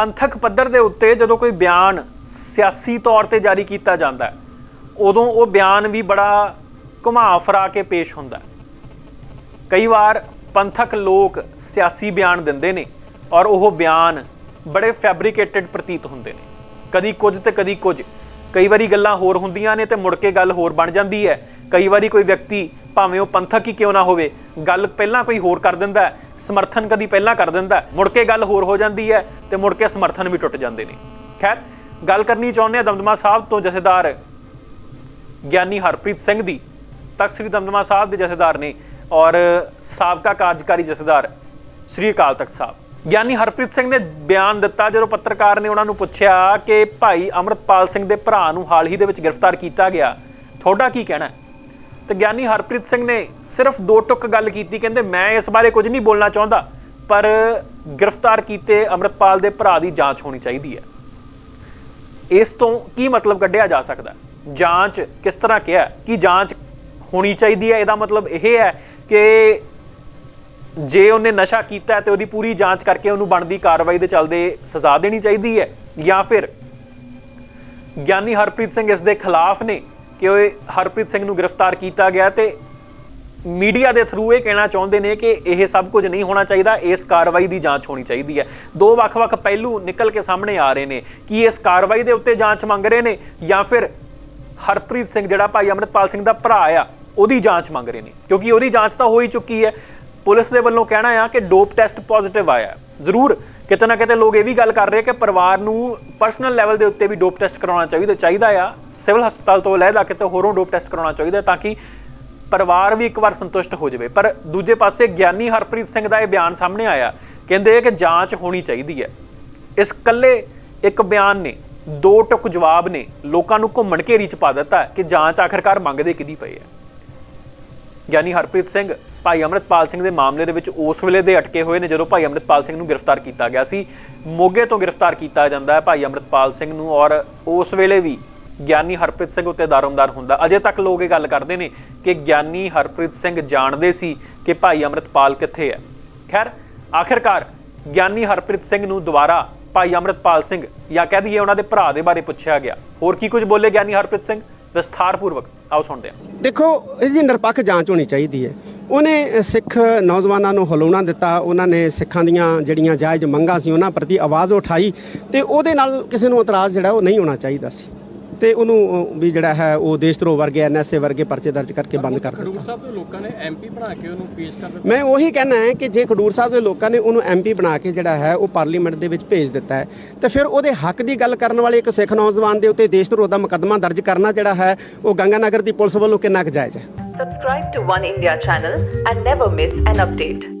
ਪੰਥਕ ਪੱਧਰ ਦੇ ਉੱਤੇ ਜਦੋਂ ਕੋਈ ਬਿਆਨ ਸਿਆਸੀ ਤੌਰ ਤੇ ਜਾਰੀ ਕੀਤਾ ਜਾਂਦਾ ਹੈ, ਉਦੋਂ ਉਹ ਬਿਆਨ ਵੀ ਬੜਾ ਘੁਮਾ ਫਰਾ ਕੇ ਪੇਸ਼ ਹੁੰਦਾ ਕਈ ਵਾਰ ਪੰਥਕ ਲੋਕ ਸਿਆਸੀ ਬਿਆਨ ਦਿੰਦੇ ਨੇ ਔਰ ਉਹ ਬਿਆਨ ਬੜੇ ਫੈਬਰੀਕੇਟਡ ਪ੍ਰਤੀਤ ਹੁੰਦੇ ਨੇ। ਕਦੀ ਕੁਝ ਤੇ ਕਦੀ ਕੁਝ। ਕਈ ਵਾਰੀ ਗੱਲਾਂ ਹੋਰ ਹੁੰਦੀਆਂ ਨੇ ਤੇ ਮੁੜ ਕੇ ਗੱਲ ਹੋਰ ਬਣ ਜਾਂਦੀ ਹੈ। ਕਈ ਵਾਰੀ ਕੋਈ ਵਿਅਕਤੀ ਭਾਵੇਂ ਉਹ ਪੰਥਕ ਹੀ ਕਿਉਂ ਨਾ ਹੋਵੇ, ਗੱਲ ਪਹਿਲਾਂ ਕੋਈ ਹੋਰ ਕਰ ਦਿੰਦਾ ਸਮਰਥਨ ਕਦੀ ਪਹਿਲਾਂ ਕਰ ਦਿੰਦਾ ਮੁੜ ਕੇ ਗੱਲ ਹੋਰ ਹੋ ਜਾਂਦੀ ਹੈ ਤੇ ਮੁੜ ਕੇ ਸਮਰਥਨ ਵੀ ਟੁੱਟ ਜਾਂਦੇ ਨੇ। ਖੈਰ, ਗੱਲ ਕਰਨੀ ਚਾਹੁੰਦੇ ਆ ਦਮਦਮਾ ਸਾਹਿਬ ਤੋਂ ਜਥੇਦਾਰ ਗਿਆਨੀ ਹਰਪ੍ਰੀਤ ਸਿੰਘ ਦੀ, ਤਖਤ ਸ੍ਰੀ ਦਮਦਮਾ ਸਾਹਿਬ ਦੇ ਜਥੇਦਾਰ ਨੇ ਔਰ ਸਾਬਕਾ ਕਾਰਜਕਾਰੀ ਜਥੇਦਾਰ ਸ੍ਰੀ ਅਕਾਲ ਤਖਤ ਸਾਹਿਬ। ਗਿਆਨੀ ਹਰਪ੍ਰੀਤ ਸਿੰਘ ਨੇ ਬਿਆਨ ਦਿੱਤਾ, ਜਦੋਂ ਪੱਤਰਕਾਰ ਨੇ ਉਹਨਾਂ ਨੂੰ ਪੁੱਛਿਆ ਕਿ ਭਾਈ ਅਮਰਤਪਾਲ ਸਿੰਘ ਦੇ ਭਰਾ ਨੂੰ ਹਾਲ ਹੀ ਦੇ ਵਿੱਚ ਗ੍ਰਿਫਤਾਰ ਕੀਤਾ ਗਿਆ। ਤੁਹਾਡਾ ਕੀ ਕਹਿਣਾ ਹੈ? ਤੇ ਗਿਆਨੀ ਹਰਪ੍ਰੀਤ ਸਿੰਘ ਨੇ ਸਿਰਫ ਦੋ ਟੁਕ ਗੱਲ ਕੀਤੀ, ਕਹਿੰਦੇ ਮੈਂ ਇਸ ਬਾਰੇ ਕੁਝ ਨਹੀਂ ਬੋਲਣਾ ਚਾਹੁੰਦਾ, ਪਰ ਗ੍ਰਿਫਤਾਰ ਕੀਤੇ ਅਮਰਤਪਾਲ ਦੇ ਭਰਾ ਦੀ ਜਾਂਚ ਹੋਣੀ ਚਾਹੀਦੀ ਹੈ। ਇਸ ਤੋਂ ਕੀ ਮਤਲਬ ਕੱਢਿਆ ਜਾ ਸਕਦਾ? ਜਾਂਚ ਕਿਸ ਤਰ੍ਹਾਂ ਕਿਹਾ? ਕਿ ਜਾਂਚ ਹੋਣੀ ਚਾਹੀਦੀ ਹੈ? ਇਹਦਾ ਮਤਲਬ ਇਹ ਹੈ ਕਿ ਜੇ ਉਹਨੇ ਨਸ਼ਾ ਕੀਤਾ ਹੈ ਤੇ ਉਹਦੀ ਪੂਰੀ ਜਾਂਚ ਕਰਕੇ ਉਹਨੂੰ ਬਣਦੀ ਕਾਰਵਾਈ ਦੇ ਚੱਲਦੇ ਸਜ਼ਾ ਦੇਣੀ ਚਾਹੀਦੀ ਹੈ, ਜਾਂ ਫਿਰ ਗਿਆਨੀ ਹਰਪ੍ਰੀਤ ਸਿੰਘ ਇਸ ਦੇ ਖਿਲਾਫ ਨੇ ਕਿ ਉਹ ਹਰਪ੍ਰੀਤ ਸਿੰਘ ਨੂੰ ਗ੍ਰਿਫਤਾਰ ਕੀਤਾ ਗਿਆ ਤੇ ਮੀਡੀਆ ਦੇ ਥਰੂ ਇਹ ਕਹਿਣਾ ਚਾਹੁੰਦੇ ਨੇ ਕਿ ਇਹ ਸਭ ਕੁਝ ਨਹੀਂ ਹੋਣਾ ਚਾਹੀਦਾ, ਇਸ ਕਾਰਵਾਈ ਦੀ ਜਾਂਚ ਹੋਣੀ ਚਾਹੀਦੀ ਹੈ। ਦੋ ਵੱਖ-ਵੱਖ ਪਹਿਲੂ ਨਿਕਲ ਕੇ ਸਾਹਮਣੇ ਆ ਰਹੇ ਨੇ, ਕਿ ਇਸ ਕਾਰਵਾਈ ਦੇ ਉੱਤੇ ਜਾਂਚ ਮੰਗ ਰਹੇ ਨੇ ਜਾਂ ਫਿਰ ਹਰਪ੍ਰੀਤ ਸਿੰਘ, ਜਿਹੜਾ ਭਾਈ ਅਮਰਿਤਪਾਲ ਸਿੰਘ ਦਾ ਭਰਾ ਆ, ਉਹਦੀ ਜਾਂਚ ਮੰਗ ਰਹੇ ਨੇ। ਕਿਉਂਕਿ ਉਹਦੀ ਜਾਂਚ ਤਾਂ ਹੋ ਹੀ ਚੁੱਕੀ ਹੈ। ਪੁਲਿਸ ਦੇ ਵੱਲੋਂ ਕਹਿਣਾ ਆ ਕਿ ਡੋਪ ਟੈਸਟ ਪੋਜ਼ਿਟਿਵ ਆਇਆ। ਜ਼ਰੂਰ ਕਿਤੇ ਨਾ ਕਿਤੇ ਲੋਕ ਇਹ ਵੀ ਗੱਲ ਕਰ ਰਹੇ ਕਿ ਪਰਿਵਾਰ ਨੂੰ ਪਰਸਨਲ ਲੈਵਲ ਦੇ ਉੱਤੇ ਵੀ ਡੋਪ ਟੈਸਟ ਕਰਾਉਣਾ ਚਾਹੀਦਾ ਚਾਹੀਦਾ ਆ। ਸਿਵਲ ਹਸਪਤਾਲ ਤੋਂ ਲੈਦਾ ਕਿਤੇ ਹੋਰੋਂ ਡੋਪ ਟੈਸਟ ਕਰਾਉਣਾ ਚਾਹੀਦਾ ਤਾਂ ਕਿ ਪਰਿਵਾਰ ਵੀ ਇੱਕ ਵਾਰ ਸੰਤੁਸ਼ਟ ਹੋ ਜਾਵੇ। ਪਰ ਦੂਜੇ ਪਾਸੇ ਗਿਆਨੀ ਹਰਪ੍ਰੀਤ ਸਿੰਘ ਦਾ ਇਹ ਬਿਆਨ ਸਾਹਮਣੇ ਆਇਆ। ਕਹਿੰਦੇ ਕਿ ਜਾਂਚ ਹੋਣੀ ਚਾਹੀਦੀ ਹੈ। ਇਸ ਕੱਲੇ ਇੱਕ ਬਿਆਨ ਨੇ, ਦੋ ਟੁਕ ਜਵਾਬ ਨੇ, ਲੋਕਾਂ ਨੂੰ ਘੁੰਮਣ ਘੇਰੀ ਚ ਪਾ ਦਿੱਤਾ ਕਿ ਜਾਂਚ ਆਖਰਕਾਰ ਮੰਗਦੇ ਕਿਹਦੀ ਪਈ ਹੈ ਗਿਆਨੀ ਹਰਪ੍ਰੀਤ ਸਿੰਘ ਭਾਈ ਅਮਰਿਤਪਾਲ ਸਿੰਘ ਦੇ ਮਾਮਲੇ ਦੇ ਵਿੱਚ ਉਸ ਵੇਲੇ ਦੇ ਅਟਕੇ ਹੋਏ ਨੇ, ਜਦੋਂ ਭਾਈ ਅਮਰਿਤਪਾਲ ਸਿੰਘ ਨੂੰ ਗ੍ਰਿਫਤਾਰ ਕੀਤਾ ਗਿਆ ਸੀ। ਮੋਗੇ ਤੋਂ ਗ੍ਰਿਫਤਾਰ ਕੀਤਾ ਜਾਂਦਾ ਹੈ ਭਾਈ ਅਮਰਿਤਪਾਲ ਸਿੰਘ ਨੂੰ ਔਰ ਉਸ ਵੇਲੇ ਵੀ ਗਿਆਨੀ ਹਰਪ੍ਰੀਤ ਸਿੰਘ ਉੱਤੇ ਦਾਰਮਦਾਰ ਹੁੰਦਾ। ਅਜੇ ਤੱਕ ਲੋਕ ਇਹ ਗੱਲ ਕਰਦੇ ਨੇ ਕਿ ਗਿਆਨੀ ਹਰਪ੍ਰੀਤ ਸਿੰਘ ਜਾਣਦੇ ਸੀ ਕਿ ਭਾਈ ਅਮਰਿਤਪਾਲ ਕਿੱਥੇ ਹੈ। ਖੈਰ, ਆਖਿਰਕਾਰ ਗਿਆਨੀ ਹਰਪ੍ਰੀਤ ਸਿੰਘ ਨੂੰ ਦੁਬਾਰਾ ਭਾਈ ਅਮਰਿਤਪਾਲ ਸਿੰਘ ਜਾਂ ਕਹਿ ਦਈਏ ਉਹਨਾਂ ਦੇ ਭਰਾ ਦੇ ਬਾਰੇ ਪੁੱਛਿਆ ਗਿਆ। ਹੋਰ ਕੀ ਕੁਝ ਬੋਲੇ ਗਿਆਨੀ ਹਰਪ੍ਰੀਤ ਸਿੰਘ? ਵਿਸਥਾਰਪੂਰਵਕ ਆਓ ਸੁਣਦੇ ਹਾਂ। ਦੇਖੋ, ਇਹਦੀ ਨਿਰਪੱਖ ਜਾਂਚ ਹੋਣੀ ਚਾਹੀਦੀ ਹੈ। ਉਹਨੇ ਸਿੱਖ ਨੌਜਵਾਨਾਂ ਨੂੰ ਹਲਾਉਣਾ ਦਿੱਤਾ, ਉਹਨਾਂ ਨੇ ਸਿੱਖਾਂ ਦੀਆਂ ਜਿਹੜੀਆਂ ਜਾਇਜ਼ ਮੰਗਾਂ ਸੀ, ਉਹਨਾਂ ਪ੍ਰਤੀ ਆਵਾਜ਼ ਉਠਾਈ ਤੇ ਉਹਦੇ ਨਾਲ ਕਿਸੇ ਨੂੰ ਇਤਰਾਜ਼ ਜਿਹੜਾ ਉਹ ਨਹੀਂ ਹੋਣਾ ਚਾਹੀਦਾ ਸੀ। ਤੇ ਉਹਨੂੰ ਵੀ ਜਿਹੜਾ ਹੈ ਉਹ ਦੇਸ਼ ਧਰੋਹ ਵਰਗੇ ਐਨਐਸਏ ਵਰਗੇ ਪਰਚੇ ਦਰਜ ਕਰਕੇ ਬੰਦ ਕਰ ਦਿੱਤਾ। ਖਡੂਰ ਸਾਹਿਬ ਦੇ ਲੋਕਾਂ ਨੇ ਐਮਪੀ ਬਣਾ ਕੇ ਉਹਨੂੰ ਪੇਸ਼ ਕਰ ਦਿੱਤਾ। ਮੈਂ ਉਹੀ ਕਹਿਣਾ ਹੈ ਕਿ ਜੇ ਖਡੂਰ ਸਾਹਿਬ ਦੇ ਲੋਕਾਂ ਨੇ ਉਹਨੂੰ ਐਮਪੀ ਬਣਾ ਕੇ ਜਿਹੜਾ ਹੈ ਉਹ ਪਾਰਲੀਮੈਂਟ ਦੇ ਵਿੱਚ ਭੇਜ ਦਿੱਤਾ ਹੈ ਤੇ ਫਿਰ ਉਹਦੇ ਹੱਕ ਦੀ ਗੱਲ ਕਰਨ ਵਾਲੇ ਇੱਕ ਸਿੱਖ ਨੌਜਵਾਨ ਦੇ ਉੱਤੇ ਦੇਸ਼ ਧਰੋਹ ਦਾ ਮੁਕੱਦਮਾ ਦਰਜ ਕਰਨਾ ਜਿਹੜਾ ਹੈ ਉਹ ਗੰਗਾਨਗਰ ਦੀ ਪੁਲਿਸ ਵੱਲੋਂ ਕਿੰਨਾ ਕੁ ਜਾਇਜ਼ ਹੈ? Subscribe to One India channel and never miss an update.